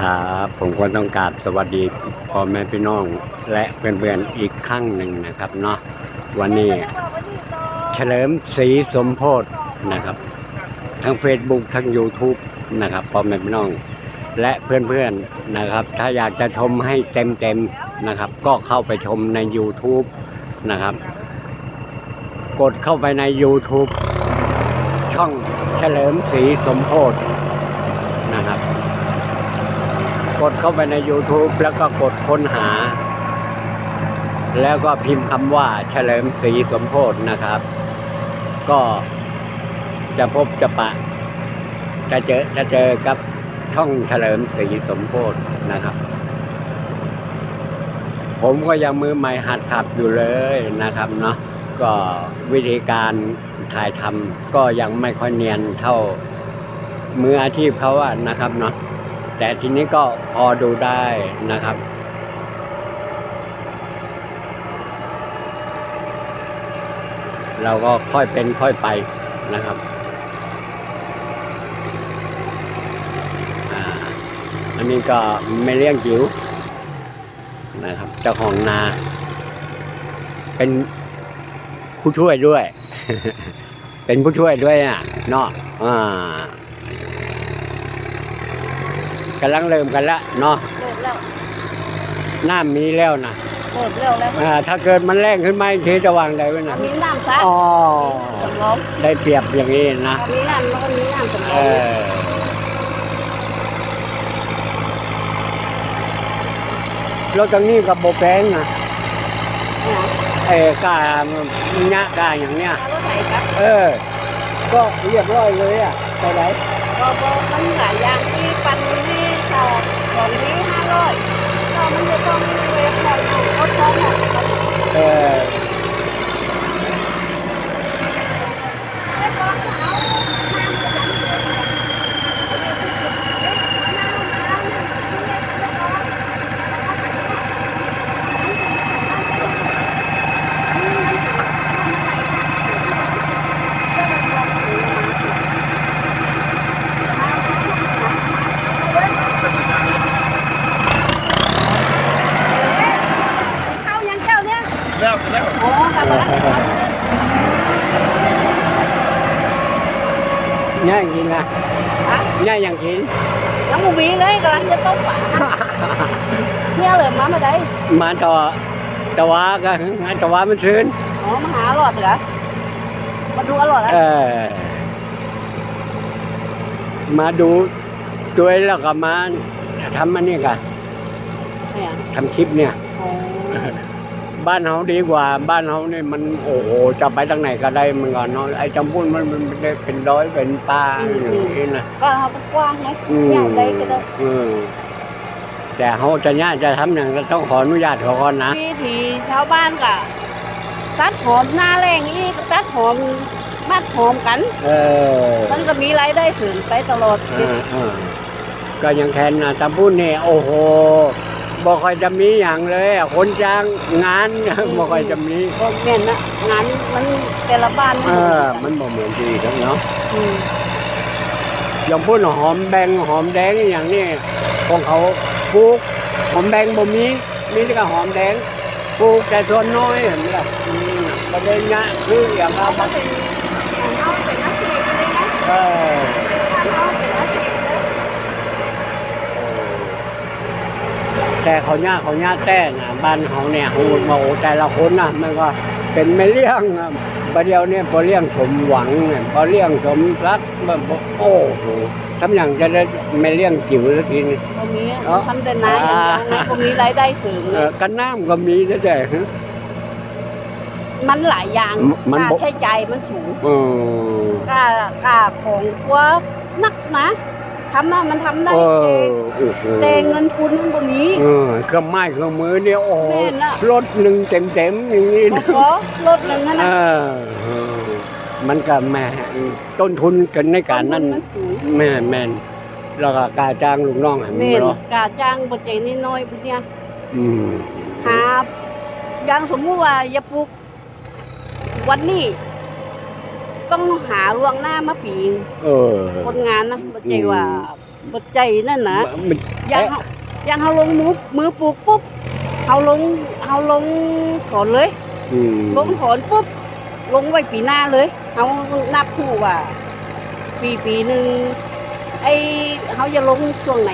ครับผมก็ต้องกราบสวัสดีพ่อแม่พี่น้องและเพื่อนๆอีกครั้งหนึ่งนะครับเนาะวันนี้เฉลิมศรีสมโพธนะครับ ทั้ง Facebook ทั้ง YouTube นะครับพ่อแม่พี่น้อง และเพื่อนๆนะครับ ถ้าอยากจะชมให้เต็มๆนะครับ ก็เข้าไปชมใน YouTube นะครับ กดเข้าไปใน YouTube ช่องเฉลิมศรีสมโพธนะครับ กดเข้าไปใน YouTube แล้วก็กดค้นหา แล้วก็พิมพ์คำว่าเฉลิมศรีสมโพธนะครับ ก็จะพบจะปะ จะเจอจะเจอกับช่องเฉลิมศรีสมโพธนะครับ ผมก็ยังมือใหม่หัดขับอยู่เลยนะครับเนาะก็วิธีการถ่ายทำก็ยังไม่ค่อยเนียนเท่ามืออาชีพเขาอะนะครับเนาะ แต่ทีนี้ก็พอดูได้นะครับ เราก็ค่อยเป็นค่อยไปนะครับอันนี้ก็ไม่เลี้ยงจิ๋วนะครับเจ้าของนา เป็นผู้ช่วยด้วย เป็นผู้ช่วยด้วยอะเนาะอ่า กำลังเริ่มกันละเนาะเลิกแล้วน้ำมีแล้วนะเลิกแล้วแล้วอ่าถ้าเกิดมันแรงขึ้นมาอีกทีจะวางได้ไว้นะมีน้ำซัดอ๋อสำรองได้เปรียบอย่างนี้นะมีน้ำแล้วก็มีน้ำสำรเอองอรถตรงนี้กับโบแปงนะเนี่ยเออกาเนี้ยกาอย่างเนี้ยรถไหนครับเออ ก็เรียบร้อยเลยอะไปไหน ก็บอกมันหลายอย่างที่ปันนี่สองของนี้ห้าร้อยก็มันจะต้องเวทหน่อยหนึ่งก็ท้องหน่อย เออเข้ายังเจ้า เนี่ยแล้วแล้วโอ้กลับมาแล้วเนี่ยอย่างกินนะฮะเนี่ยอย่างกินยังมูมีเลยกำลังจะต้มปลาเนี่ยเลือมามาได้มาต่อตะวาก็ตะวามันชื้นอ๋อมาหาหลอดเหรอมาดูอร่อยเออมาดูตัวแล้วก็มาทำอันนี้กันเนี่ยทำคลิปเนี่ย บ้านเฮาดีกว่าบ้านเฮานี่มันโอ้โหจะไปทางไหนก็ได้เหมันก่อนเนาะไอ้จำพุ่นมันมันได้เป็นร้อยเป็นป้าอย่างนี้นะก็เขาก็กว้างไหมอืมอยากได้ก็ได้อืมแต่เฮาจะเนี่ยจะทำอย่างก็ต้องขออนุญาตเขาก่อนนะที่ที่ชาวบ้านก็ตัดหอมหน้าแรงอีกตัดหอมมัดหอมกัน เออมันก็มีรายได้เสริมไปตลอดเออเออก็ยังแทนนะจำพุ่นนี่โอ้โห บ่ค่อยจะมีอย่างเลยอะคนจ้างงานบ่ค่อยจะมีก็แม่นนะงานมันแต่ละบ้านเอมันอมันบ่เหมือนที่ครับเนาะมอย่างพูดหอมแบงหอมแดงอย่างนี้ของเขาปลูกหอมแดงบ่มีมีแต่หอมแดงปลูกแต่ส่วนน้อยเห็นไหมล่ะอืมประเด็นเนี้ยคืออย่างเราเขาเป็นเขาเป็นนักเรียนเลยนะ เออ เขาเป็นนักเรียนเลย แต่เขาเนี้ยเขาเนี้ยแต่นะบ้านเขาเนี่ยหูมาโอ้แต่ละคนน่ะมันก็เป็นไม่เลี้ยงอะประเดี๋ยวเนี่ยพอเลี้ยงสมหวังเนี่ยพอเลี้ยงสมรักมันโอ้โหทำอย่างจะได้ไม่เลี้ยงจิ๋วสักทีนี่เขามีเนาะทำแต่นายอย่างเดียวนะเขามีรายได้เสริมกันน้ำก็มีแต่แต่มันหลายอย่างค่าใช้จ่ายมันสูงค่าค่าของตัวนักนะ ทำนะมันทำได้เอเอองโอ้โหแต่เงินทุนมันบ่มีเออเครื่องไม้เครื่องมือเนี่ยโอ้โหแม่นอะรถหนึ่งเต็มเต็มๆอย่างนี้บ่นะขอลดหนึ่งนะเอนะอเออมันก็แม่ต้นทุนกันในการนั้นมันสูงแม่แม่นแล้วก็การจ้างลูกน้องให้มันแม่นเนาะกาจ้างบ่ใจนิดน้อยพุ่นเนี่ยอืมหาอย่างสมมุติว่าอย่าปลูกวันนี้ ต้องหาล่วงหน้ามาปีเออ คนงานนะบ่ใจว่าปัจจัยนั่นนะมันอย่างเฮาอย่างเฮาลงมือมือปลูกปุ๊บเฮาลงเฮาลงถอนเลยอืมลงถอนปุ๊บลงไว้ปีหน้าเลยเฮานับคู่ว่าปีปีหนึ่งไอเฮาจะลงช่วงไหน